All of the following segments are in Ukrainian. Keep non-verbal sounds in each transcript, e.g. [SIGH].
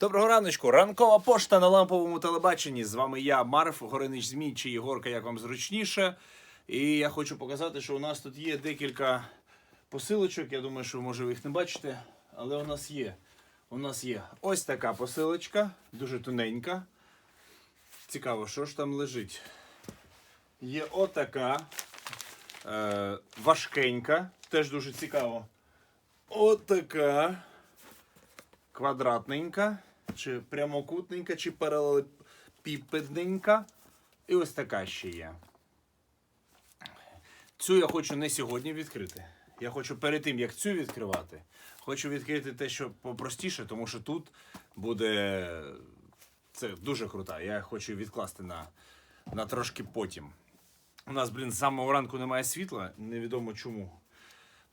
Доброго раночку. Ранкова пошта на ламповому телебаченні. З вами я, Марф, Горинич Змій чи Єгорка, як вам зручніше. І я хочу показати, що у нас тут є декілька посилочок. Я думаю, що може ви їх не бачите, але у нас є. У нас є ось така посилочка, дуже тоненька. Цікаво, що ж там лежить. Є отака е, важкенька, теж дуже цікаво. Отака квадратненька, чи прямокутненька, чи паралелепіпедненька. І ось така ще є. Цю я хочу не сьогодні відкрити. Я хочу перед тим, як цю відкривати, хочу відкрити те, що попростіше, тому що тут буде. Це дуже крута. Я хочу відкласти на, на трошки потім. У нас, блін, з самого ранку немає світла, невідомо чому.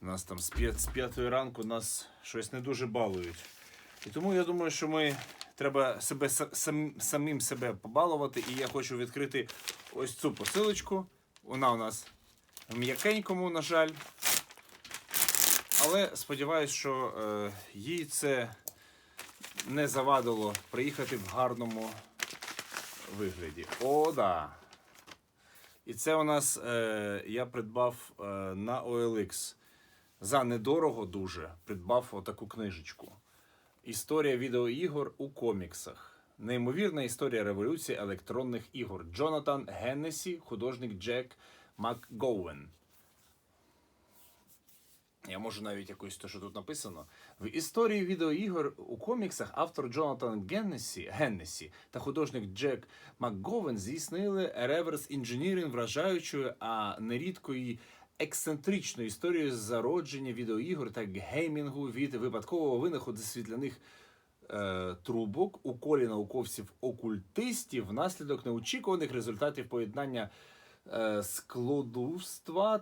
У нас там з 5, з п'ятої ранку нас щось не дуже балують. І тому я думаю, що ми треба себе сам, самим себе побалувати. І я хочу відкрити ось цю посилочку. Вона у нас в м'якенькому, на жаль. Але сподіваюсь, що е, їй це не завадило приїхати в гарному вигляді. О, да. І це у нас е, я придбав е, на OLX. За недорого дуже придбав отаку книжечку. Історія відеоігор у коміксах. Неймовірна історія революції електронних ігор. Джонатан Геннесі, художник Джек МакГоуен. Я можу навіть якось те, що тут написано. В історії відеоігор у коміксах автор Джонатан Геннесі, Геннесі та художник Джек МакГовен здійснили реверс інженіринг вражаючою, а нерідко і ексцентричною історію зародження відеоігор та геймінгу від випадкового винаходу світляних е, трубок у колі науковців-окультистів внаслідок неочікуваних результатів поєднання е,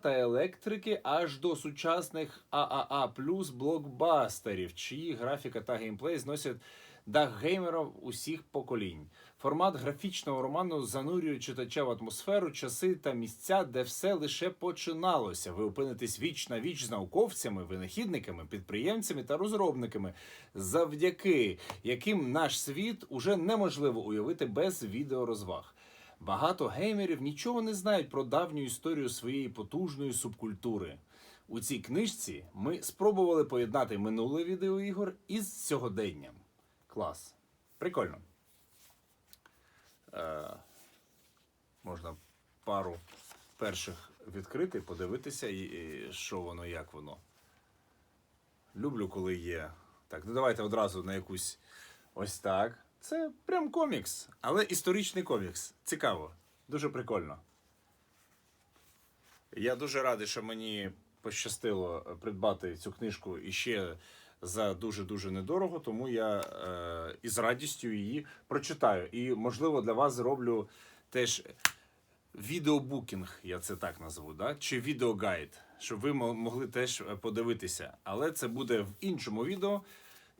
та електрики аж до сучасних ААА плюс блокбастерів, чиї графіка та геймплей зносять дах геймерів усіх поколінь. Формат графічного роману занурює читача в атмосферу, часи та місця, де все лише починалося. Ви опинитесь віч на віч з науковцями, винахідниками, підприємцями та розробниками, завдяки яким наш світ уже неможливо уявити без відеорозваг. Багато геймерів нічого не знають про давню історію своєї потужної субкультури. У цій книжці ми спробували поєднати минуле відеоігор із сьогоденням. Клас. Прикольно. Е, можна пару перших відкрити, подивитися, і, і що воно, як воно. Люблю, коли є. Так, ну давайте одразу на якусь ось так. Це прям комікс, але історичний комікс. Цікаво, дуже прикольно. Я дуже радий, що мені пощастило е, придбати цю книжку іще за дуже-дуже недорого, тому я е, із радістю її прочитаю. І, можливо, для вас зроблю теж відеобукінг, я це так назву, да? чи відеогайд, щоб ви могли теж е, подивитися. Але це буде в іншому відео.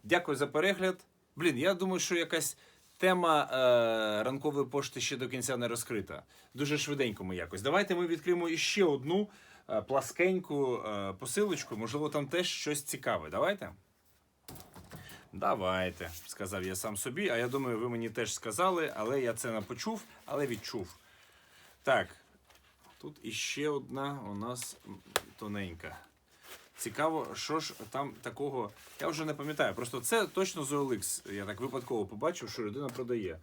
Дякую за перегляд. Блін, я думаю, що якась тема е, ранкової пошти ще до кінця не розкрита. Дуже швиденько ми якось. Давайте ми відкриємо іще одну е, пласкеньку е, посилочку. Можливо, там теж щось цікаве. Давайте. Давайте, сказав я сам собі. А я думаю, ви мені теж сказали, але я це не почув, але відчув. Так, тут іще одна у нас тоненька. Цікаво, що ж там такого. Я вже не пам'ятаю. Просто це точно з OLX. Я так випадково побачив, що людина продає.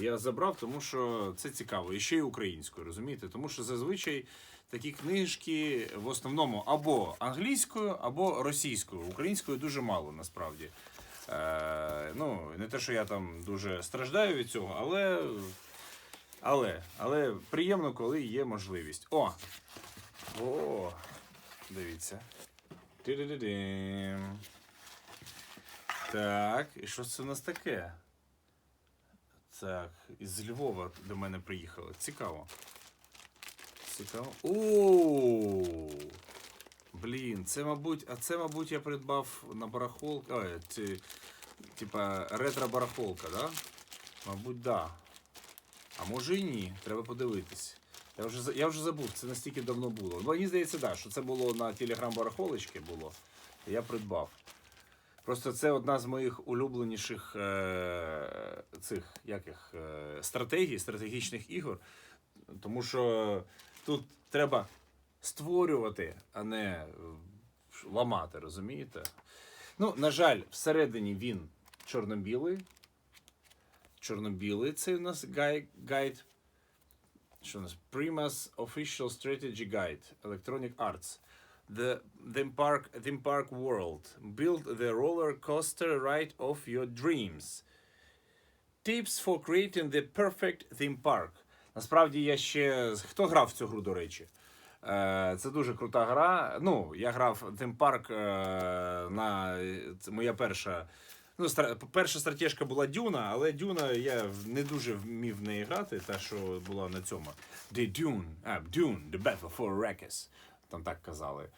Я забрав, тому що це цікаво. І ще й українською, розумієте? Тому що зазвичай такі книжки в основному або англійською, або російською. Українською дуже мало насправді. Е, ну, не те, що я там дуже страждаю від цього, але. Але, але приємно, коли є можливість. О! О! Дивіться. Ти-ди-ди-дим. Так, і що це у нас таке? Так, із Львова до мене приїхали. Цікаво. Цікаво. О! Блін, це, мабуть, а це, мабуть, я придбав на барахолку. Ой, ці, типа ретро-барахолка, да? Мабуть, да. А може і ні, треба подивитись. Я вже, я вже забув, це настільки давно було. Ну, мені здається, да, що це було на телеграм барахолочки було. Я придбав. Просто це одна з моїх улюбленіших е, цих яких, е, стратегій, стратегічних ігор. Тому що тут треба створювати, а не е, ламати, розумієте? Ну, на жаль, всередині він чорно-білий. Чорно-білий це у нас гай, гайд. Що у нас? Primus Official Strategy Guide. Electronic Arts. The Theme Park, Theme Park World. Build the roller coaster ride of your dreams. Tips for creating the perfect theme park. Насправді я ще. Хто грав в цю гру, до речі? Е, Це дуже крута гра. Ну, я грав Theme Park е, на це моя перша. Ну, стра- перша стратежка була Дюна, але Дюна я не дуже вмів в неї грати, та що була на цьому. The Dune, а, Dune, The Battle for Arrakis. Там так казали.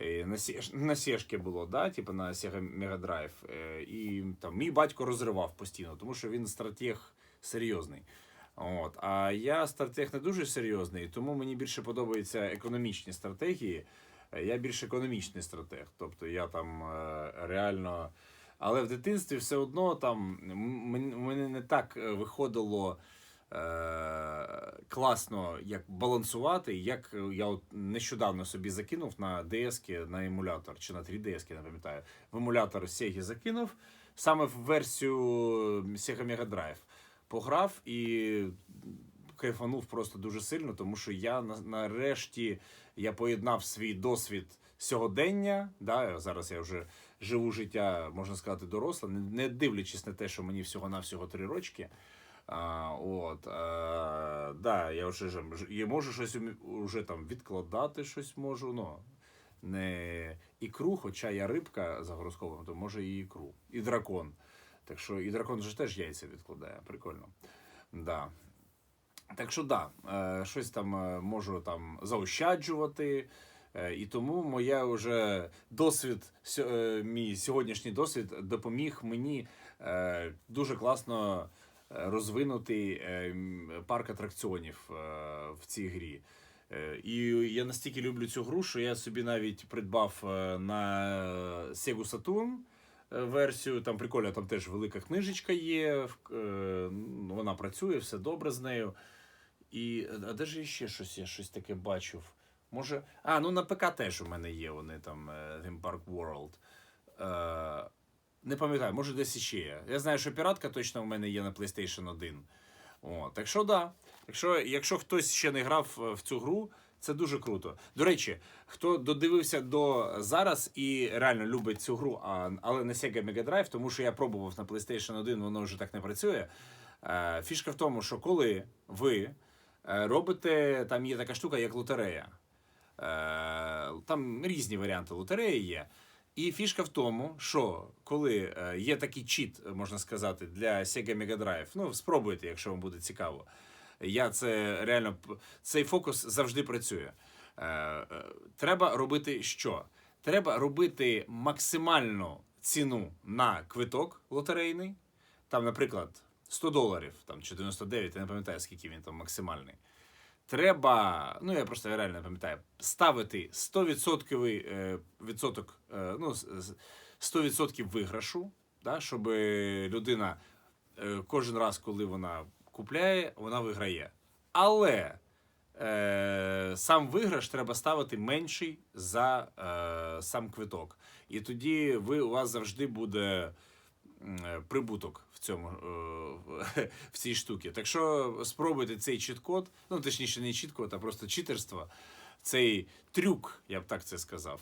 І на, Сєш- на Сєшки було, да, типу на Sega Mega Drive. Е, І там мій батько розривав постійно, тому що він стратег серйозний. От. А я стратег не дуже серйозний, тому мені більше подобаються економічні стратегії. Е, Я більш економічний стратег. Тобто я там е, реально. Але в дитинстві все одно там мене не так е, виходило е, класно як балансувати, як е, я от нещодавно собі закинув на DS на емулятор чи на 3DS, не пам'ятаю. В емулятор Sega закинув саме в версію Sega Mega Drive. Пограв і кайфанув просто дуже сильно, тому що я нарешті я поєднав свій досвід сьогодення. Да, зараз я вже живу життя, можна сказати, доросле, не, дивлячись на те, що мені всього-навсього три рочки. А, от, а, да, я вже я можу щось уже там відкладати, щось можу. Ну, не ікру, хоча я рибка за гороскопом, то може і ікру. І дракон. Так що і дракон же теж яйця відкладає. Прикольно. Да. Так що да, е, щось там е, можу там заощаджувати. Е, І тому моя вже досвід, е, мій сьогоднішній досвід допоміг мені е, дуже класно розвинути парк атракціонів в цій грі. І я настільки люблю цю гру, що я собі навіть придбав на Sega Saturn версію. Там прикольно, там теж велика книжечка є. Вона працює, все добре з нею. І а де ж ще щось я щось таке бачив? Може. А, ну на ПК теж у мене є вони там е, Theme Park World. Е, не пам'ятаю, може десь іще є. Я знаю, що піратка точно у мене є на PlayStation 1. О, так що да. Якщо, якщо хтось ще не грав е, в цю гру, це дуже круто. До речі, хто додивився до зараз і реально любить цю гру, а, але не Sega Mega Drive, тому що я пробував на PlayStation 1, воно вже так не працює. Е, фішка в тому, що коли ви робите, там є така штука, як лотерея. Е, Там різні варіанти лотереї є. І фішка в тому, що коли е, є такий чіт, можна сказати, для Sega Mega Drive, ну спробуйте, якщо вам буде цікаво. Я це реально цей фокус завжди працює. Е, Треба робити що? Треба робити максимальну ціну на квиток лотерейний. Там, наприклад, 100 доларів там, чи 99, я не пам'ятаю, скільки він там максимальний. Треба, ну я просто реально пам'ятаю, ставити 100% е, відсоток, е, ну, з- з- 100% виграшу, да, щоб людина е, кожен раз, коли вона купляє, вона виграє. Але е, сам виграш треба ставити менший за е, сам квиток. І тоді ви, у вас завжди буде прибуток в цьому е, [LAUGHS] в- цій штуці. Так що спробуйте цей чіт-код, ну точніше, не чіт-код, а просто читерство, цей трюк, я б так це сказав.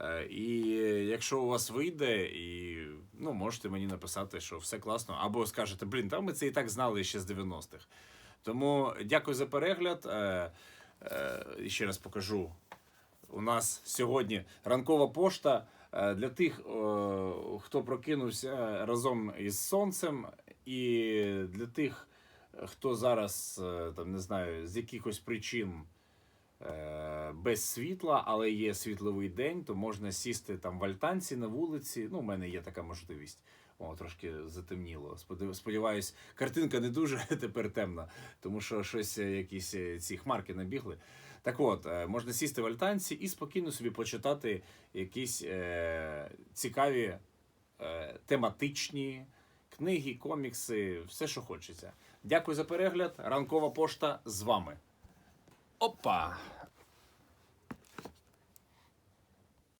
Е, І якщо у вас вийде, і ну можете мені написати, що все класно, або скажете, блін, там ми це і так знали ще з 90-х. Тому дякую за перегляд. Е, е, ще раз покажу. У нас сьогодні ранкова пошта е, для тих, е, хто прокинувся разом із сонцем, і для тих, хто зараз е, там не знаю з якихось причин е, без світла, але є світловий день, то можна сісти там в альтанці на вулиці. Ну, у мене є така можливість. О, трошки затемніло. Сподів- Сподіваюсь, картинка не дуже [LAUGHS] тепер темна, тому що щось е, якісь е, ці хмарки набігли. Так от, е, можна сісти в альтанці і спокійно собі почитати якісь е, цікаві е, тематичні, книги, комікси, все, що хочеться. Дякую за перегляд. Ранкова пошта з вами. Опа!